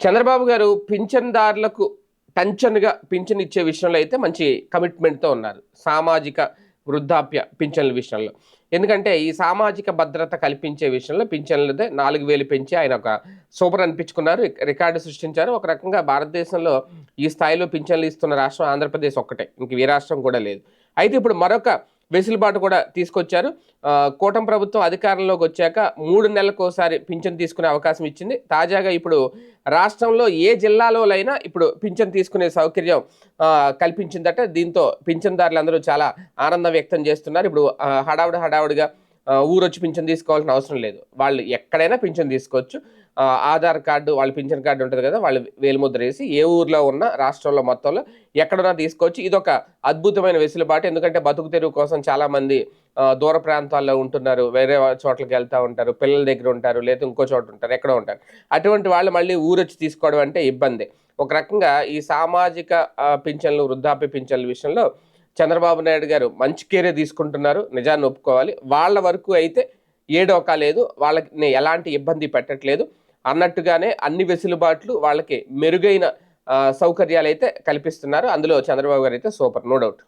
చంద్రబాబు గారు పింఛన్దారులకు టంచన్గా పింఛన్ ఇచ్చే విషయంలో అయితే మంచి కమిట్మెంట్తో ఉన్నారు. సామాజిక వృద్ధాప్య పింఛన్ల విషయంలో. ఎందుకంటే ఈ సామాజిక భద్రత కల్పించే విషయంలో పింఛన్లదే నాలుగు వేలు పెంచి ఆయన ఒక సూపర్ అనిపించుకున్నారు. రికార్డు సృష్టించారు. ఒక రకంగా భారతదేశంలో ఈ స్థాయిలో పింఛన్లు ఇస్తున్న రాష్ట్రం ఆంధ్రప్రదేశ్ ఒక్కటే. ఇంక ఏ రాష్ట్రం కూడా లేదు. అయితే ఇప్పుడు మరొక వెసులుబాటు కూడా తీసుకొచ్చారు. ఆ, కూటమి ప్రభుత్వం అధికారంలోకి వచ్చాక మూడు నెలలకు ఒకసారి పింఛన్ తీసుకునే అవకాశం ఇచ్చింది. తాజాగా ఇప్పుడు రాష్ట్రంలో ఏ జిల్లాలోనైనా ఇప్పుడు పింఛన్ తీసుకునే సౌకర్యం కల్పించిందట. దీంతో పింఛన్దారులందరూ చాలా ఆనందం వ్యక్తం చేస్తున్నారు. ఇప్పుడు హడావుడి హడావుడిగా ఊరొచ్చి పింఛన్ తీసుకోవాల్సిన అవసరం లేదు. వాళ్ళు ఎక్కడైనా పింఛన్ తీసుకోవచ్చు. ఆధార్ కార్డు వాళ్ళ పింఛన్ కార్డు ఉంటుంది కదా వాళ్ళు వేలుముద్ర వేసి ఏ ఊర్లో ఉన్నా రాష్ట్రంలో మొత్తంలో ఎక్కడున్నా తీసుకోవచ్చు. ఇది ఒక అద్భుతమైన వెసులుబాటు. ఎందుకంటే బతుకు తెరువు కోసం చాలామంది దూర ప్రాంతాల్లో ఉంటున్నారు. వేరే చోట్లకి వెళ్తూ ఉంటారు. పిల్లల దగ్గర ఉంటారు. లేదా ఇంకో చోట ఉంటారు. ఎక్కడో ఉంటారు. అటువంటి వాళ్ళు మళ్ళీ ఊరొచ్చి తీసుకోవడం అంటే ఇబ్బంది. ఒక రకంగా ఈ సామాజిక పింఛన్లు వృద్ధాప్య పింఛన్ల విషయంలో చంద్రబాబు నాయుడు గారు మంచి కేరే తీసుకుంటున్నారు నిజాన్ని ఒప్పుకోవాలి. వాళ్ళ వరకు అయితే ఏ డోకా లేదు వాళ్ళకి ఎలాంటి ఇబ్బంది పెట్టట్లేదు. అన్నట్టుగానే అన్ని వెసులుబాట్లు వాళ్ళకి మెరుగైన సౌకర్యాలు అయితే కల్పిస్తున్నారు. అందులో చంద్రబాబు గారు అయితే సూపర్ నో డౌట్.